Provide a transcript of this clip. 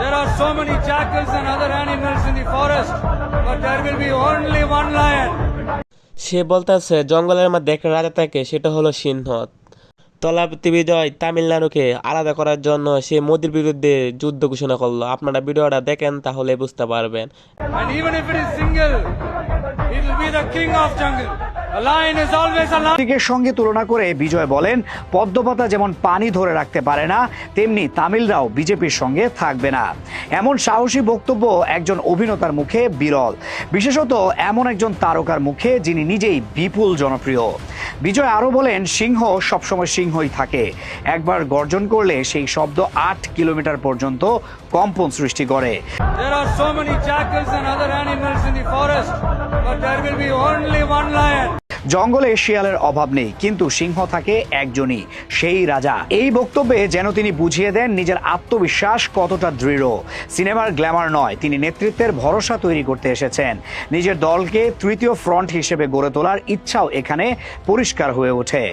There are so many jackals and other animals in the forest, but there will be only one lion. সে বলতেছে জঙ্গলের মধ্যে একটা রাজা থাকে সেটা হলো সিংহ। তলাপতি বিজয় তামিলনাড়ুকে আলাদা করার জন্য সে মোদির বিরুদ্ধে যুদ্ধ ঘোষণা করল। আপনারা ভিডিওটা দেখেন তাহলে বুঝতে পারবেন। দিকের সঙ্গে তুলনা করে বিজয় বলেন পদ্মপাতা যেমন পানি ধরে রাখতে পারে না তেমনি তামিলরাও বিজেপির সঙ্গে থাকবে না। এমন সাহসী বক্তব্য একজন অভিনেতার মুখে বিরল। বিশেষত এমন একজন তারকার মুখে যিনি নিজেই বিপুল জনপ্রিয়। বিজয় আরও বলেন সিংহ সবসময় সিংহই থাকে। একবার গর্জন করলে সেই শব্দ আট কিলোমিটার পর্যন্ত কম্পন সৃষ্টি করে। There are so many jackals and other animals in the forest, but there will be only one lion. জঙ্গলে শিয়ালের অভাব নেই, কিন্তু সিংহ থাকে একজনই, সেই রাজা। এই বক্তব্যে যেন তিনি বুঝিয়ে দেন নিজের আত্মবিশ্বাস কতটা দৃঢ়। সিনেমার গ্ল্যামার নয়, তিনি নেতৃত্বের ভরসা তৈরি করতে এসেছেন। নিজের দলকে তৃতীয় ফ্রন্ট হিসেবে গড়ে তোলার ইচ্ছাও এখানে পরিষ্কার হয়ে ওঠে।